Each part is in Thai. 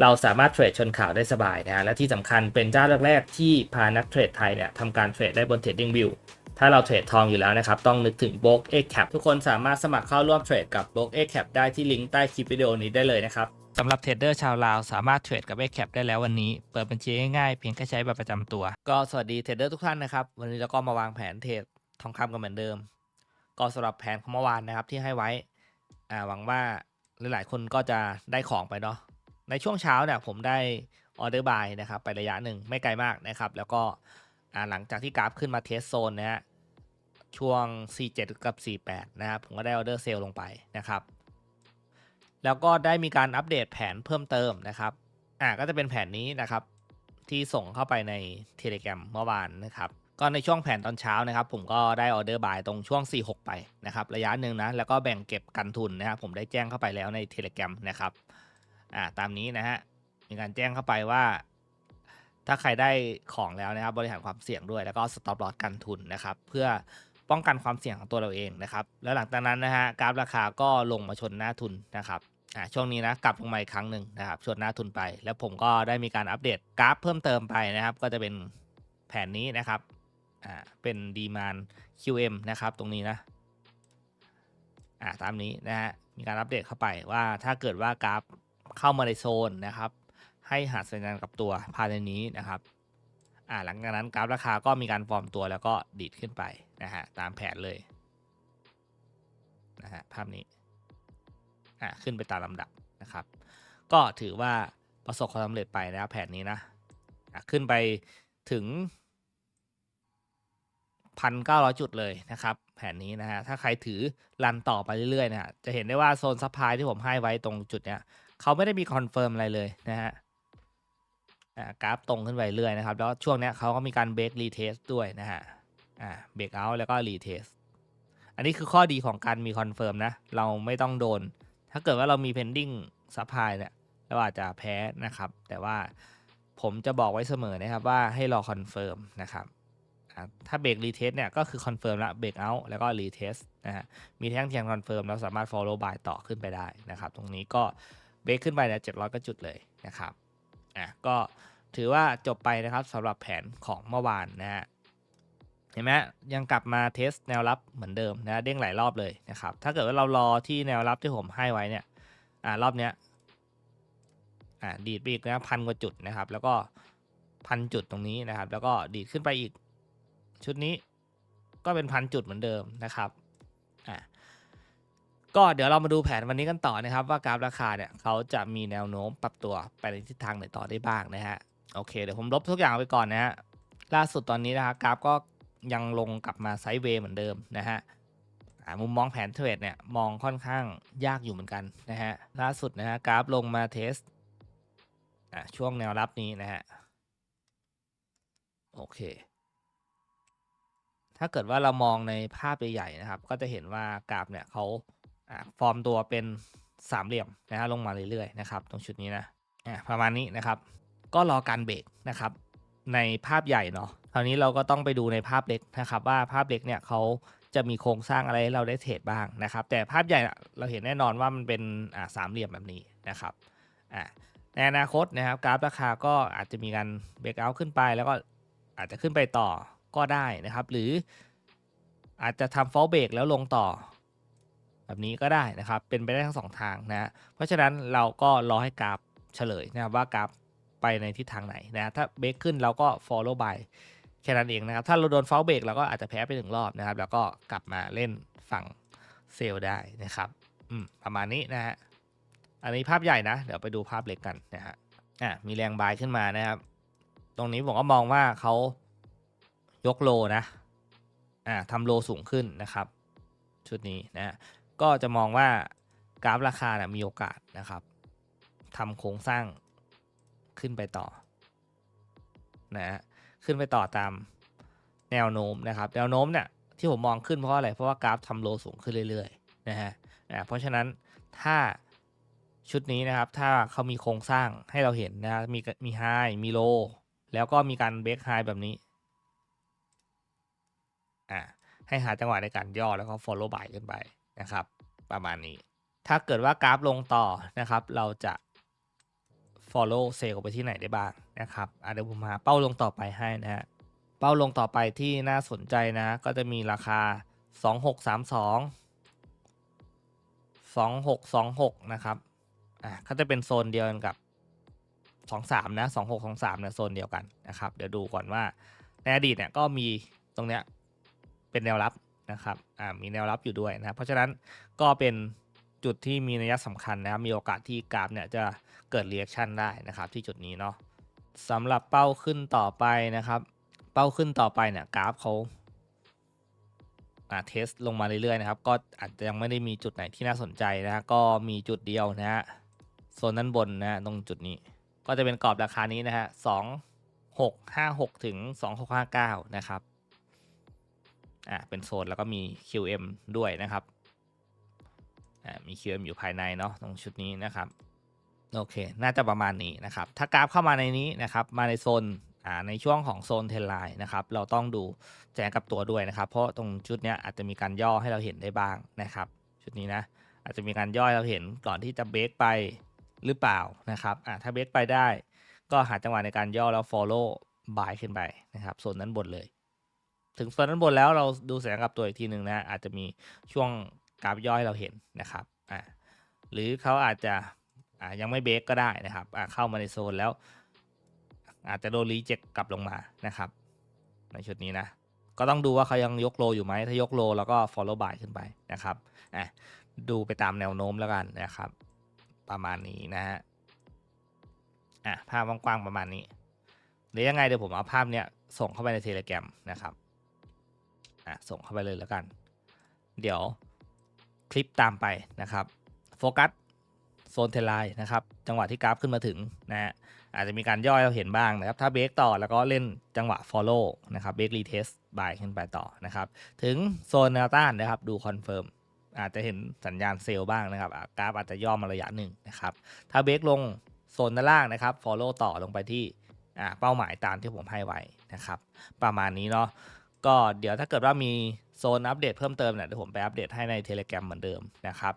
เราสามารถเทรดชนข่าวได้สบายนะฮะและที่สำคัญเป็นเจ้าแรกๆที่พานักเทรดไทยเนี่ยทำการเทรดได้บน Trading View ถ้าเราเทรดทองอยู่แล้วนะครับ ต้องนึกถึง b o k X Cap ทุกคนสามารถสมัครเข้าร่วมเทรดกับ b o k X Cap ได้ที่ลิงก์ใต้คลิปวิดีโอนี้ได้เลยนะครับสำหรับเทรดเดอร์ชาวลาวสามารถเทรดกับ X Cap ได้แล้ววันนี้ เปิดบัญชีง่ายๆเพียงแค่ใช้บัตรประจำตัว ก็สวัสดีเทรดเดอร์ทุกท่านนะครับ วันนี้เราก็มาวางแผนเทรดทองคำกันเหมือนเดิม ก็สำหรับแผนของเมื่อวานนะครับที่ให้ไว้อ่าหวังว่าหลายๆคนก็จะได้ของไปเนาะ ในช่วงเช้าเนี่ยผมได้ออเดอร์บายนะครับไประยะหนึ่งไม่ไกลมากนะครับ แล้วก็หลังจากที่กราฟขึ้นมาเทสโซนนะฮะช่วง 47 กับ 48 นะครับ ผมก็ได้ออเดอร์เซลลงไปนะครับ แล้วก็ได้มีการอัปเดตแผนเพิ่มเติมนะครับอ่าก็จะเป็นแผนนี้นะครับ ที่ส่งเข้าไปใน Telegram เมื่อวานนะครับ ก็ในช่วงแผนตอนเช้านะครับ ผมก็ได้ออเดอร์บายตรงช่วง 46 ไปนะครับ ระยะหนึ่งนะ แล้วก็แบ่งเก็บกันทุนนะครับ ผมได้แจ้งเข้าไปแล้วใน Telegram นะครับ อ่าตามนี้นะฮะมีการแจ้งเข้าไปว่า ถ้าใครได้ของแล้วนะครับ บริหารความเสี่ยงด้วยแล้วก็ stop loss กันทุนนะครับ เพื่อป้องกันความเสี่ยงของตัวเราเองนะครับ แล้วหลังจากนั้นนะฮะกราฟราคาก็ลงมาชนหน้าทุนนะครับอ่าช่วงนี้นะกลับลงมาอีกครั้งหนึ่งนะครับชนหน้าทุนไป แล้วผมก็ได้มีการอัปเดตกราฟเพิ่มเติมไปนะครับ ก็จะเป็นแผนนี้นะครับอ่าเป็นดีมาน QM นะครับ ตรงนี้นะอ่าตามนี้นะฮะมีการอัปเดตเข้าไปว่าถ้าเกิดว่ากราฟ เข้ามาในโซนนะครับ ให้หาสัญญาณกับตัวภายในนี้นะครับอ่าหลังจากนั้นกราฟราคาก็มีการฟอร์มตัวแล้วก็ดีดขึ้นไปนะฮะตามแผนเลยนะฮะภาพนี้อะขึ้นไปตามลำดับนะครับ ก็ถือว่าประสบความสำเร็จไปนะครับแผนนี้นะอะขึ้นไปถึงพันเก้าร้อยจุดเลยนะครับ แผนนี้นะฮะถ้าใครถือรันต่อไปเรื่อยๆนะฮะจะเห็นได้ว่าโซนซัพพลายที่ผมให้ไว้ตรงจุดเนี้ย เขาไม่ได้มีคอนเฟิร์มอะไรเลยนะฮะอ่ากราฟตรงขึ้นไปเรื่อยนะครับ แล้วช่วงเนี้ยเขาก็มีการเบรกรีเทสด้วยนะฮะอ่าเบรกเอาแล้วก็รีเทสอันนี้คือข้อดีของการมีคอนเฟิร์มนะ เราไม่ต้องโดน ถ้าเกิดว่าเรามี pending supply เนี่ยเราอาจจะแพ้นะครับ แต่ว่าผมจะบอกไว้เสมอนะครับว่าให้รอคอนเฟิร์มนะครับถ้าเบรกรีเทสเนี่ยก็คือคอนเฟิร์มละเบรกเอาแล้วก็รีเทสนะฮะมีแท่งเทียนคอนเฟิร์มเราสามารถ follow by ต่อขึ้นไปได้นะครับ ตรงนี้ก็ เบรกขึ้นไปเนี่ยเจ็ดร้อยก็จุดเลยนะครับอะก็ถือว่าจบไปนะครับสำหรับแผนของเมื่อวานนะฮะเห็นไหมยังกลับมาเทสแนวรับเหมือนเดิมนะเด้งหลายรอบเลยนะครับถ้าเกิดว่าเรารอที่แนวรับที่ผมให้ไว้เนี่ยอ่ารอบเนี้ยอ่าดีดไปอีกนะพันกว่าจุดนะครับ แล้วก็พันจุดตรงนี้นะครับ แล้วก็ดีดขึ้นไปอีกชุดนี้ก็เป็นพันจุดเหมือนเดิมนะครับ ก็เดี๋ยวเรามาดูแผนวันนี้กันต่อนะครับ ว่ากราฟราคาเนี่ยเขาจะมีแนวโน้มปรับตัวไปในทิศทางไหนต่อได้บ้างนะฮะโอเคเดี๋ยวผมลบทุกอย่างไปก่อนนะฮะล่าสุดตอนนี้นะครับกราฟก็ยังลงกลับมาไซด์เวย์เหมือนเดิมนะฮะมุมมองแผนเทรดเนี่ยมองค่อนข้างยากอยู่เหมือนกันนะฮะล่าสุดนะฮะกราฟลงมาเทสช่วงแนวรับนี้นะฮะโอเค ถ้าเกิดว่าเรามองในภาพใหญ่ๆนะครับ ก็จะเห็นว่ากราฟเนี่ยเขา ฟอร์มตัวเป็นสามเหลี่ยมนะฮะลงมาเรื่อยๆนะครับตรงชุดนี้นะอ่าประมาณนี้นะครับ ก็รอการเบรกนะครับ ในภาพใหญ่เนาะคราวนี้เราก็ต้องไปดูในภาพเล็กนะครับ ว่าภาพเล็กเนี่ยเขาจะมีโครงสร้างอะไรให้เราได้เทรดบ้างนะครับ แต่ภาพใหญ่เราเห็นแน่นอนว่ามันเป็นอ่าสามเหลี่ยมแบบนี้นะครับอ่าในอนาคตนะครับกราฟราคาก็อาจจะมีการเบรกเอาขึ้นไป แล้วก็อาจจะขึ้นไปต่อก็ได้นะครับ หรืออาจจะทำฟอลเบรกแล้วลงต่อ แบบนี้ก็ได้นะครับ เป็นไปได้ทั้งสองทางนะเพราะฉะนั้นเราก็รอให้กราฟเฉลยนะครับว่ากราฟไปในทิศทางไหนนะถ้าเบรกขึ้นเราก็ follow by แค่นั้นเองนะครับ ถ้าเราโดน fall break เราก็อาจจะแพ้ไปหนึ่งรอบนะครับ แล้วก็กลับมาเล่นฝั่งเซลได้นะครับอืมประมาณนี้นะฮะอันนี้ภาพใหญ่นะ เดี๋ยวไปดูภาพเล็กกันนะฮะอะมีแรงบายขึ้นมานะครับ ตรงนี้ผมก็มองว่าเขายกโลนะอ่าทำโลสูงขึ้นนะครับ ชุดนี้นะฮะ ก็จะมองว่ากราฟราคานะมีโอกาสนะครับทำโครงสร้างขึ้นไปต่อนะฮะขึ้นไปต่อตามแนวโน้มนะครับแนวโน้มเนี่ยที่ผมมองขึ้นเพราะอะไรเพราะว่ากราฟทำโลสูงขึ้นเรื่อยๆนะฮะอ่าเพราะฉะนั้นถ้าชุดนี้นะครับถ้าเขามีโครงสร้างให้เราเห็นนะมีมีไฮมีโลแล้วก็มีการเบรกไฮแบบนี้อ่าให้หาจังหวะในการย่อแล้วก็ follow by ขึ้นไป นะครับ ประมาณนี้ ถ้าเกิดว่ากราฟลงต่อนะครับ เราจะ follow เซลล์ไปที่ไหนได้บ้างนะครับอะเดี๋ยวผมหาเป้าลงต่อไปให้นะฮะเป้าลงต่อไปที่น่าสนใจนะ ก็จะมีราคา 2632 2626 นะครับอะก็จะเป็นโซนเดียวกันกับ 23 นะ 2623เนี่ยโซนเดียวกันนะครับ เดี๋ยวดูก่อนว่าในอดีตเนี่ยก็มีตรงเนี้ยเป็นแนวรับ นะครับอ่ามีแนวรับอยู่ด้วยนะเพราะฉะนั้นก็เป็นจุดที่มีนัยสำคัญนะครับมีโอกาสที่กราฟเนี่ยจะเกิดเรีแอคชั่นได้นะครับที่จุดนี้เนาะสำหรับเป้าขึ้นต่อไปนะครับ เป้าขึ้นต่อไปเนี่ยกราฟเขาอ่าเทสลงมาเรื่อยๆนะครับ ก็อาจจะยังไม่ได้มีจุดไหนที่น่าสนใจนะก็มีจุดเดียวนะฮะโซนด้านบนนะฮะตรงจุดนี้ ก็จะเป็นกรอบราคานี้นะฮะสองหกห้าหกถึงสองหกห้าเก้านะครับ อ่าเป็นโซนแล้วก็มี QM ด้วยนะครับอ่ามี QM อยู่ภายในเนาะตรงชุดนี้นะครับโอเค น่าจะประมาณนี้นะครับ ถ้ากราฟเข้ามาในนี้นะครับ มาในโซนอ่าในช่วงของโซนเทนไลน์นะครับ เราต้องดูแจ้งกับตัวด้วยนะครับ เพราะตรงชุดนี้อาจจะมีการย่อให้เราเห็นได้บ้างนะครับ ชุดนี้นะ อาจจะมีการย่อให้เราเห็นก่อนที่จะเบรกไปหรือเปล่านะครับอ่าถ้าเบรกไปได้ ก็หาจังหวะในการย่อแล้ว follow buy ขึ้นไปนะครับ โซนนั้นบนเลย ถึงโซนนั้นบนแล้วเราดูแสงกับตัวอีกทีหนึ่งนะอาจจะมีช่วงกราฟย่อให้เราเห็นนะครับอ่าหรือเขาอาจจะอ่ายังไม่เบรกก็ได้นะครับอ่าเข้ามาในโซนแล้ว อาจจะโดนรีเจ็คกลับลงมานะครับ ในชุดนี้นะก็ต้องดูว่าเขายังยกโลอยู่ไหมถ้ายกโลแล้วก็ follow by ขึ้นไปนะครับอะดูไปตามแนวโน้มแล้วกันนะครับ ประมาณนี้นะฮะอะภาพกว้างๆประมาณนี้เดี๋ยวยังไงเดี๋ยวผมเอาภาพเนี้ยส่งเข้าไปในเทเล gram นะครับ อะส่งเข้าไปเลยแล้วกัน เดี๋ยวคลิปตามไปนะครับโฟกัสโซนเทลไลน์นะครับ จังหวะที่กราฟขึ้นมาถึงนะฮะอาจจะมีการย่อยเราเห็นบ้างนะครับ ถ้าเบรกต่อแล้วก็เล่นจังหวะ follow นะครับเบรกรีเทสบายขึ้นไปต่อนะครับ ถึงโซนแนวต้านนะครับ ดูคอนเฟิร์มอาจจะเห็นสัญญาณเซลล์บ้างนะครับกราฟอาจจะย่อมาระยะหนึ่งนะครับ ถ้าเบรกลงโซนด้านล่างนะครับ follow ต่อลงไปที่เป้าหมายตามที่ผมให้ไว้นะครับ ประมาณนี้เนาะ ก็เดี๋ยวถ้าเกิดว่ามีโซนอัปเดตเพิ่มเติมเนี่ยเดี๋ยวผมไปอัปเดตให้ใน Telegram เหมือนเดิมนะครับ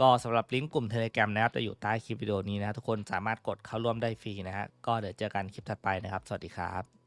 ก็สำหรับลิงก์กลุ่ม Telegram นะครับจะอยู่ใต้คลิปวิดีโอนี้นะทุกคนสามารถกดเข้าร่วมได้ฟรีนะฮะก็เดี๋ยวเจอกันคลิปถัดไปนะครับ สวัสดีครับ